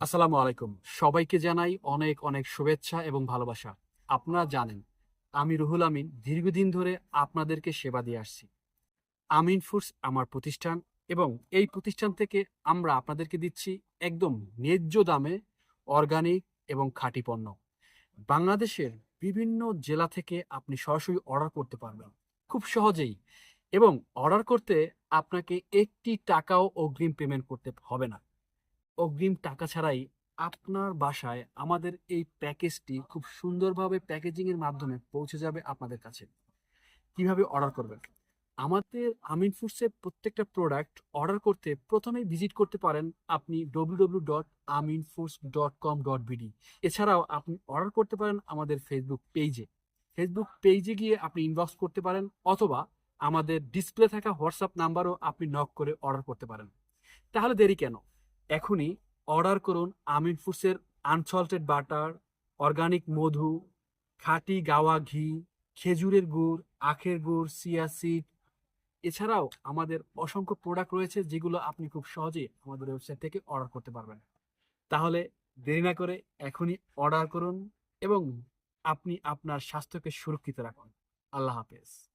আসসালামু আলাইকুম। সবাইকে জানাই অনেক অনেক শুভেচ্ছা এবং ভালোবাসা। আপনারা জানেন, আমি রুহুল আমিন দীর্ঘদিন ধরে আপনাদেরকে সেবা দিয়ে আসছি। আমিন ফুডস আমার প্রতিষ্ঠান এবং এই প্রতিষ্ঠান থেকে আমরা আপনাদেরকে দিচ্ছি একদম ন্যায্য দামে অর্গানিক এবং খাঁটি পণ্য। বাংলাদেশের বিভিন্ন জেলা থেকে আপনি সরাসরি অর্ডার করতে পারবেন, খুব সহজেই। এবং অর্ডার করতে আপনাকে একটি টাকাও অগ্রিম পেমেন্ট করতে হবে না। অগ্রিম টাকা ছাড়াই আপনার বাসায় আমাদের এই প্যাকেজটি খুব সুন্দরভাবে প্যাকেজিং এর মাধ্যমে পৌঁছে যাবে আপনাদের কাছে। কীভাবে অর্ডার করবেন? আমাদের আমিন ফুডসের প্রত্যেকটা প্রোডাক্ট অর্ডার করতে প্রথমেই ভিজিট করতে পারেন আপনি W dot Amin foods dot com dot এছাড়াও আপনি অর্ডার করতে পারেন আমাদের ফেসবুক পেজে ফেসবুক পেজে গিয়ে আপনি ইনবক্স করতে পারেন অথবা আমাদের ডিসপ্লে থাকা হোয়াটসঅ্যাপ নাম্বারও আপনি নক করে অর্ডার করতে পারেন। তাহলে দেরি কেন? এখনই অর্ডার করুন আমিন ফুডসের আনসল্টেড বাটার, অর্গানিক মধু, খাটি গাওয়া ঘি, খেজুরের গুড়, আখের গুড় সিয়া সিড। এছাড়াও আমাদের অসংখ্য প্রোডাক্ট রয়েছে যেগুলো আপনি খুব সহজেই আমাদের ওয়েবসাইট থেকে অর্ডার করতে পারবেন। তাহলে দেরি না করে এখনই অর্ডার করুন এবং আপনি আপনার স্বাস্থ্যকে সুরক্ষিত রাখুন। আল্লাহ হাফেজ।